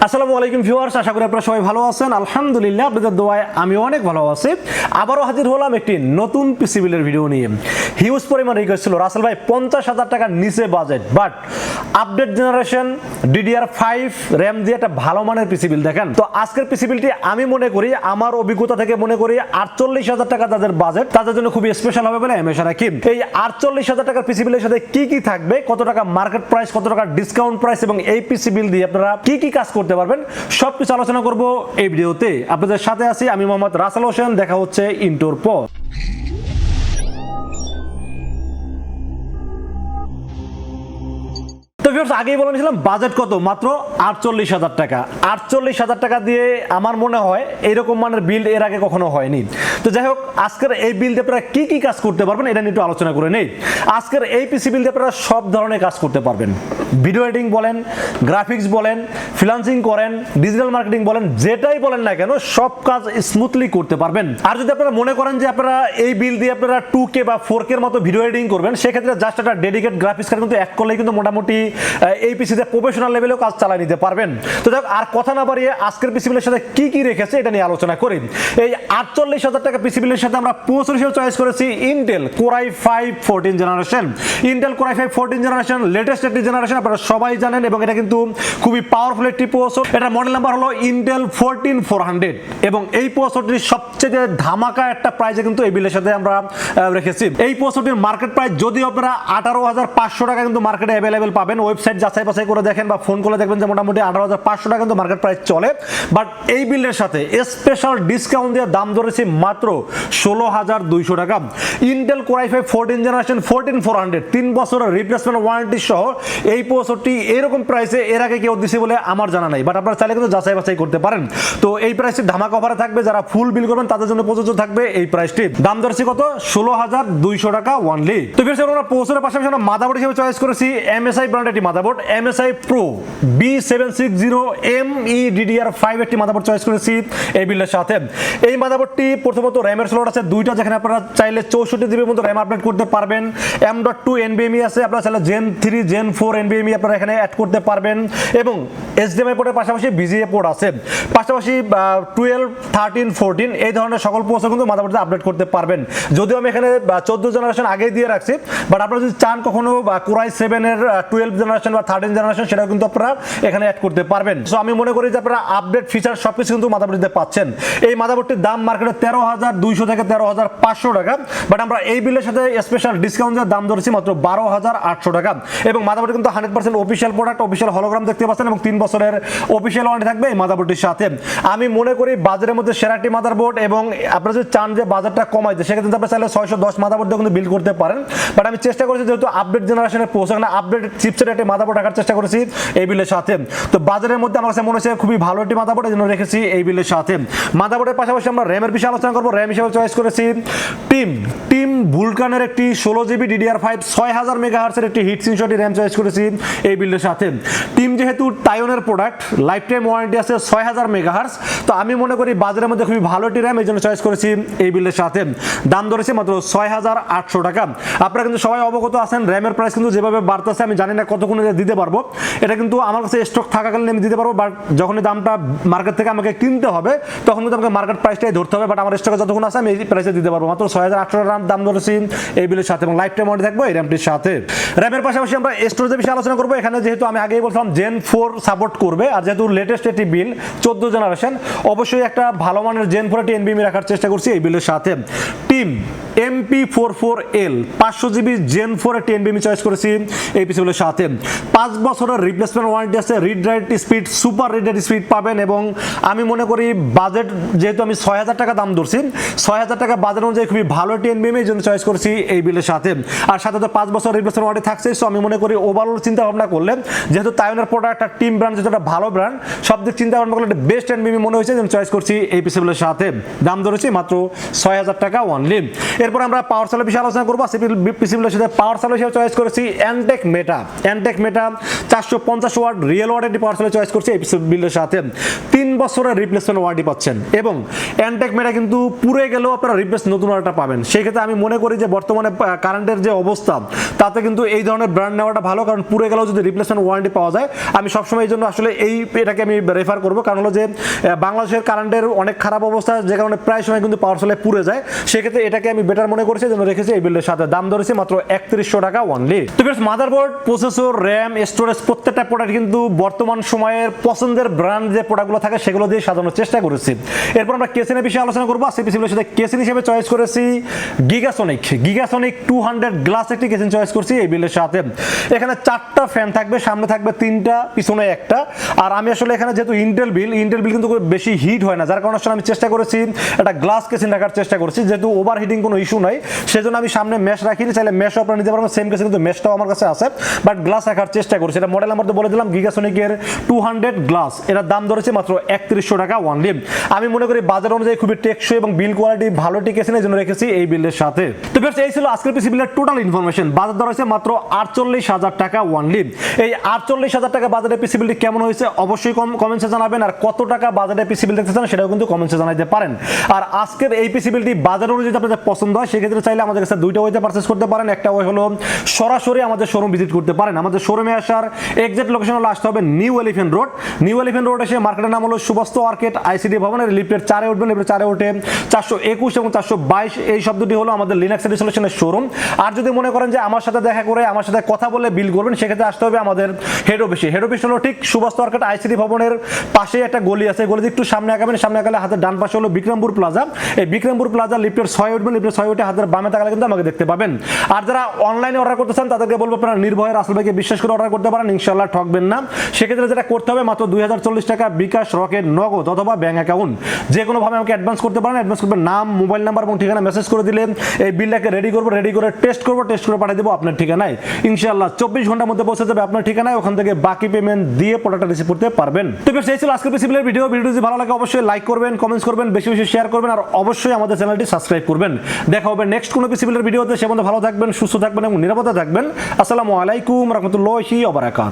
আসসালামু আলাইকুম ভিউয়ার্স, আশা করি আপনারা সবাই ভালো আছেন। আলহামদুলিল্লাহ, আপনাদের দোয়ায় আমি অনেক ভালো আছি। আবারও হাজির হলাম একটি নতুন পিসি বিলের ভিডিও নিয়ে। হিউজ পরিমাণ রিকোয়েস্ট ছিল। রাসেল ভাই, পঞ্চাশ হাজার টাকার নিচে budget but update generation DDR five RAM দিয়ে একটা ভালো মানের পিসি বিল দেখেন। তো আজকের পিসি বিলটি আমি মনে করি, আমার অভিজ্ঞতা থেকে মনে করি, আটচল্লিশ হাজার টাকা তাদের বাজেট তাদের জন্য খুবই স্পেশাল হবে বলে আমি রাখি। এই আটচল্লিশ হাজার টাকার পিসি বিলের সাথে কি কি থাকবে, কত টাকা মার্কেট প্রাইস কত টাকা ডিসকাউন্ট প্রাইস এবং এই পিসি বিল দিয়ে আপনারা কি কি কাজ করতে পারবেন। সব কিছু আলোচনা করব এই ভিডিওতে। আপনাদের সাথে আছি আমি মোহাম্মদ রাসেল হোসেন, দেখা হচ্ছে ইন্টোর পর। তো ভিউয়ার্স আগেই বলেছিলাম বাজেট কত? মাত্র আটচল্লিশ হাজার টাকা। আটচল্লিশ হাজার টাকা দিয়ে আমার মনে হয় এরকম মানের বিল এর আগে কখনো হয়নি। তো যাই হোক, আজকের এই বিল দিয়ে আপনারা কি কি কাজ করতে পারবেন, এটা নিয়ে একটু আলোচনা করে নেই। আজকের এই পিসি বিল দিয়ে আপনারা সব ধরনের কাজ করতে পারবেন। ভিডিও এডিটিং বলেন গ্রাফিক্স বলেন ফ্রিলান্সিং করেন ডিজিটাল মার্কেটিং বলেন, যেটাই বলেন না কেন, সব কাজ স্মুথলি করতে পারবেন। আর যদি আপনারা মনে করেন যে আপনারা এই বিল দিয়ে আপনারা টু কে বা ফোর কে মতো ভিডিও এডিটিং করবেন, সেক্ষেত্রে জাস্ট একটা ডেডিকেট গ্রাফিক্স কার্ড কিন্তু এক করলেই কিন্তু মোটামুটি এই পিসিতে প্রফেশনাল লেভেলেও কাজ চালিয়ে নিতে পারবেন। তো যাক, আর কথা না বাড়িয়ে আজকের পিসিবিলের সাথে কি কি রেখেছে এটা নিয়ে আলোচনা করি। এই আটচল্লিশ হাজার টাকা পিসিবিলের সাথে আমরা প্রচুর চয়েস করেছি Intel core i five fourteen generation Intel core i five fourteen generation latest একটি জেনারেশন আপনারা সবাই জানেন এবং এটা কিন্তু খুবই পাওয়ারফুল একটি প্রসেসর এটা মডেল নাম্বার হলো ইন্টেল ফোরটিন ফোর হান্ড্রেড এবং এই প্রসেসরটির সবচেয়ে ধামাকা একটা প্রাইজে কিন্তু এই বিলের সাথে আমরা রেখেছি। এই প্রসেসরটির মার্কেট প্রাইস যদিও আপনারা আঠারো হাজার পাঁচশো টাকা কিন্তু মার্কেটে অ্যাভেলেবেল পাবেন ওয়েবসাইট যাচাই বাছাই করে দেখেন বা ফোন করে দেখবেন যে মোটামুটি আঠারো হাজার পাঁচশো টাকা কিন্তু মার্কেট প্রাইস চলে। বাট এই বিলের সাথে স্পেশাল ডিসকাউন্ট দিয়ে দাম ধরেছি মাত্র ষোলো হাজার দুইশো টাকা। Intel core i five fourteen generation fourteen four hundred তিন বছরের রিপ্লেসমেন্ট ওয়ারেন্টি সহ এই প্রসেসরটি এরকম প্রাইসে এর আগে কেউ দিছে বলে আমার জানা নাই। বাট আপনারা চাইলে কিন্তু যাচাই বাছাই করতে পারেন। তো এই প্রাইসটি ধামাকা অফারে থাকবে, যারা ফুল বিল করবেন, তাদের জন্য প্রযোজ্য থাকবে এই প্রাইসটি দাম ধরেছি কত? ষোলো হাজার দুইশো টাকা ওয়ানলি তো বেশ আমরা প্রসেসরের পাশাপাশি আমরা মাদাবোর্ড হিসেবে চয়েস করেছি এমএসআই ব্র্যান্ড একটি motherboard MSI pro B seven six zero M E DDR five একটি মাদাবোর্ড চয়েস করেছি এই বিলের সাথে। এই মাদাবোর্ডটি প্রথমত র্যামের স্লট আছে দুইটা, যেখানে আপনারা চাইলে চৌষট্টি জিবির মতো র্যাম আপডেট করতে পারবেন। এম ডট টু এনবিএমই আছে, আপনারা চাইলে জেন থ্রি জেন ফোর এনবিএমই আপনারা এখানে অ্যাড করতে পারবেন এবং এইচডিএমআই পোর্টের পাশাপাশি বিজিএ পোর্ট আছে। পাশাপাশি টুয়েলভ থার্টিন ফোরটিন এই ধরনের সকল পোস্ট কিন্তু মাদাবোর্ডে আপডেট করতে পারবেন। যদিও আমি এখানে চোদ্দ জেনারেশন আগেই দিয়ে রাখছি বাট আপনারা যদি চান কখনো কোরাই সেভেনের টুয়েলভ জেনারেশন বা থার্টিন জেনারেশন সেটাও কিন্তু আপনারা এখানে অ্যাড করতে পারবেন। সো আমি মনে করি যে আপনারা আপডেট ফিচার সব কিছু কিন্তু মাদাবোর্ডে পাচ্ছেন। এই মাদাবোর্ডটির দাম মার্কেটে তেরো হাজার দুইশো থেকে তেরো হাজার পাঁচশো টাকা বাট আমরা এই বিলের সাথে স্পেশাল ডিসকাউন্টের দাম ধরেছি মাত্র বারো হাজার আটশো টাকা। এবং মাদাবোর্ড কিন্তু hundred percent official product official hologram দেখতে পাচ্ছেন এবং তিন বছরের অফিসিয়াল ওয়ারেন্টি থাকবে এই মাদাবোর্ডটির সাথে। আমি মনে করি বাজারের মধ্যে সেরাটি মাদারবোর্ড এবং আপনারা যদি চান যে বাজারটা কমাইতে সেক্ষেত্রে আপনারা চাইলে ছয়শো দশ মাদাবোর্ড দিয়ে কিন্তু বিল করতে পারেন। বাট আমি চেষ্টা করেছি যেহেতু আপডেট জেনারেশনের পৌঁছে না আপডেট চিপসের একটি মাদাবোর্ড রাখার চেষ্টা করেছি এই বিলের সাথে। তো বাজারের মধ্যে আমার কাছে মনে হচ্ছে খুবই ভালো একটি মাদাবোর্ড এই জন্য রেখেছি এই বিলের সাথে। মাদাবোর্ডের পাশাপাশি আমরা র্যামের বিষয়ে আলোচনা করব। র্যাম হিসেবে চয়েস করেছি টিম। টিম ভুলকানের একটি ষোলো জিবি ডিডিআর ফাইভ ছয় হাজার মেগা হার্সের একটি হিট সিনশটি র্যাম চয়েস করেছি এই বিল্ডের সাথে। টিম যেহেতু টাইনের প্রোডাক্ট লাইফ টাইম ওয়ারেন্টি আছে ছয় হাজার মেগা হার্স তো আমি মনে করি বাজারের মধ্যে খুবই ভালো একটি র্যাম এই জন্য চয়েস করেছি এই বিল্ডের সাথে। দাম ধরেছে মাত্র ছয় হাজার আটশো টাকা। আপনারা কিন্তু সবাই অবগত আছেন র্যামের প্রাইস কিন্তু যেভাবে বাড়তেছে, আমি জানি না কতক্ষণে দিতে পারব। এটা কিন্তু আমার কাছে স্টক থাকাকালীন আমি দিতে পারব বাট যখন দামটা মার্কেট থেকে আমাকে কিনতে হবে, তখন কিন্তু আমাকে মার্কেট প্রাইসটাই ধরতে হবে বাট আমার স্টকে যতক্ষণ আছে আমি এই প্রাইসে দিতে পারব। মাত্র ছয় হাজার আটশো টাকা দাম ধরেছি এই বিলের সাথে, এবং লাইফ টাইম ওয়ারেন্টি থাকব এই র্যামটির সাথে। র্যামের পাশাপাশি আমরা স্টোরেজের বিষয়ে আলোচনা করব। এখানে যেহেতু আমি আগেই বলছিলাম জেন ফোর সাপোর্ট করবে। আর যেহেতু লেটেস্ট একটি বিল চোদ্দ জেনারেশন অবশ্যই একটা ভালো মানের জেন ফোর একটি এনবিএমি রাখার চেষ্টা করছি এই বিলের সাথে। Team MP four four L পাঁচশো জিবি জেন ফোর একটি এনবিএমি চয়েস করেছি এই পিসিগুলোর সাথে। পাঁচ বছরের রিপ্লেসমেন্ট ওয়ারেন্টি আছে read write speed super read write speed পাবেন এবং আমি মনে করি বাজেট যেহেতু আমি ছয় হাজার টাকা দাম ধরছি, ছয় হাজার টাকা বাজেট অনুযায়ী খুবই ভালো একটি এনবিএমি এই জন্য চয়েস করেছি এই বিলের সাথে। আর সাথে তো পাঁচ বছর রিপ্লেসমেন্ট ওয়ারেন্টি থাকছে সো আমি মনে করি ওভারঅল চিন্তা ভাবনা করলে, যেহেতু তাইনের প্রোডাক্ট একটা টিম ব্র্যান্ড যেহেতু একটা ভালো ব্র্যান্ড সব দিক চিন্তা ভাবনা করলে বেস্ট এনবিএমি মনে হয়েছে যেন চয়েস করছি এই পিসিগুলোর সাথে। দাম ধরেছি মাত্র ছয় হাজার টাকা ওয়ানলি এরপর আমরা পাওয়ার সেলের বিষয়ে আলোচনা করব। পিসিগুলোর সাথে পাওয়ার সেল হিসেবে চয়েস করেছি অ্যান্টেক মেটা অ্যান্টেক মেটা চারশো পঞ্চাশ ওয়াট রিয়েল একটি পাওয়ার সেলের চয়েস করছি এই বিলের সাথে। তিন বছরের রিপ্লেসমেন্ট ওয়ারেন্টি পাচ্ছেন। এবং অ্যান্টেক মেটা কিন্তু পুরে গেলেও আপনারা রিপ্লেস নতুন ওয়ারেন্টি পাবেন। সেই ক্ষেত্রে আমি মনে করি যে বর্তমানে কারেন্টের যে অবস্থা, তাতে কিন্তু এই ধরনের ব্র্যান্ড নেওয়াটা ভালো। কারণ পুরো গেলেও যদি রিপ্লেসমেন্ট ওয়ারেন্টি পাওয়া যায়, আমি সবসময় এই জন্য আসলে এই এটাকে আমি রেফার করব। কারণ হলো যে বাংলাদেশের কারেন্টের অনেক খারাপ অবস্থা, যে কারণে প্রায় সময় কিন্তু পাওয়ার সাপ্লাই পুড়ে যায়। সেক্ষেত্রে এটাকে আমি বেটার মনে করেছি জন্য রেখেছি এই বিল্ডের সাথে। দাম ধরেছি মাত্র একত্রিশশো টাকা অনলি তো বেশ মাদারবোর্ড প্রসেসর র্যাম স্টোরেজ প্রত্যেকটা প্রোডাক্ট কিন্তু বর্তমান সময়ের পছন্দের ব্র্যান্ড যে প্রোডাক্টগুলো থাকে, সেগুলো দিয়ে সাজানোর চেষ্টা করেছি। এরপর আমরা কেসিনের বিষয়ে আলোচনা করব। সেই পিসিগুলোর সাথে কেসিন হিসেবে চয়েস করেছি Gigasonic Gigasonic two hundred glass একটি কেসিন চয়েস করছি এই বিলের সাথে। এখানে চারটা ফ্যান থাকবে, সামনে থাকবে তিনটা, পিছনে একটা। আর আমি আসলে এখানে যেহেতু ইন্টেল বিল ইন্টেল বিল কিন্তু বেশি হিট হয় না। যার কারণে আসলে আমি চেষ্টা করেছি, একটা গ্লাস কেসিন রাখার চেষ্টা করেছি। যেহেতু ওভার হিটিং কোনো ইস্যু নাই, সেজন্য আমি সামনে মেশ রাখিনি। চাইলে মেশ আপনারা নিতে পারবেন সেম কেসে কিন্তু মেশটাও আমার কাছে আছে। বাট গ্লাস রাখার চেষ্টা করেছি। এটা মডেল নাম্বার তো বলে দিলাম গিগাসনিকের টু হান্ড্রেড গ্লাস এটার দাম ধরেছে মাত্র একত্রিশশো টাকা ওয়ান লিম আমি মনে করি বাজার অনুযায়ী খুবই টেকসই এবং বিল কোয়ালিটি ভালো টিকেছেন এই জন্য রেখেছি এই বিলের সাথে। তো বেশ এই ছিল আজকের পিসি বিলের টোটাল ইনফরমেশন বাজার হয়েছে মাত্র আটচল্লিশ হাজার টাকা ওয়ান লিম এই আটচল্লিশ হাজার টাকা বাজারে পিসি বিলটি কেমন হয়েছে অবশ্যই কম কমেন্টসে জানাবেন, আর কত টাকা বাজারে পিসি বিল দেখতে চান সেটাও কিন্তু কমেন্টসে জানাতে পারেন। আর আজকের এই পিসি বিলটি বাজার অনুযায়ী আপনাদের পছন্দ হয়, সেক্ষেত্রে চাইলে আমাদের কাছে দুইটা ওয়েতে পারচেস করতে পারেন। একটা ওয়ে হলো সরাসরি আমাদের শোরুম ভিজিট করতে পারেন। আমাদের শোরুমে আসার এক্সাক্ট লোকেশন হলো আসতে হবে new elephant road new elephant road এসে মার্কেটের নাম হলো সুবস্ত মার্কেট আইসিডি ভবনের লিফটের চারে উঠবেন লিফটের চারে উঠে চারশো একুশ এবং চারশো বাইশ, এই শব্দটি হলো আমাদের লিনাক্স সলিউশনের শোরুম আর যদি মনে করেন যে আমার সাথে দেখা করে, আমার সাথে কথা বলে বিল করবেন, সেক্ষেত্রে আসতে হবে আমাদের হেড অফিসে হেড অফিস হলো ঠিক সুবস্ত মার্কেট আইসিডি ভবনের পাশে একটা গলি আছে। গলিতে একটু সামনে আগাবেন, সামনে আগালে হাতের ডান পাশে হলো বিক্রমপুর প্লাজা। এই বিক্রমপুর প্লাজা লিফটের ছয় উঠবেন লিফটের ছয় উঠে হাতের বামে তাকালে কিন্তু আমাকে দেখতে পাবেন। আর যারা অনলাইনে অর্ডার করতে চান, তাদেরকে বলব আপনারা নির্ভয়ের আসল ভাইকে বিশ্বাস করে অর্ডার করতে পারেন ইনশাল্লাহ ঠকবেন না। সেক্ষেত্রে যেটা করতে হবে, মাত্র দুই হাজার চল্লিশ টাকা বিকাশ রকেট নগদ অথবা ব্যাঙ্ক অ্যাকাউন্ট যে কোনোভাবে আমাকে অ্যাডভান্স করতে পারেন অ্যাডভান্স করবেন নাম মোবাইল নাম্বার এবং ঠিকানা মেসেজ করে দিলে এই বিলটাকে রেডি করব রেডি করে টেস্ট করব টেস্ট করে পাঠিয়ে দেবো আপনার ঠিকানায়। ইনশাল্লাহ চব্বিশ ঘণ্টার মধ্যে পৌঁছে যাবে আপনার ঠিকানায়, ওখান থেকে বাকি পেমেন্ট দিয়ে প্রোডাক্টটা রিসিভ করতে পারবেন। তো সেই ছিল আজকের পিসিবিলের ভিডিও ভিডিও যদি ভালো লাগে, অবশ্যই লাইক করবেন কমেন্টস করবেন, বেশি বেশি শেয়ার করবেন, আর অবশ্যই আমাদের চ্যানেলটি সাবস্ক্রাইব করবেন। দেখা হবে নেক্সট কোনো পিসিবিলের ভিডিওতে সে ভালো থাকবেন, সুস্থ থাকবেন এবং নিরাপদে থাকবেন। আসসালামু আলাইকুম, রহমতুল্লাহি ওবারাকাত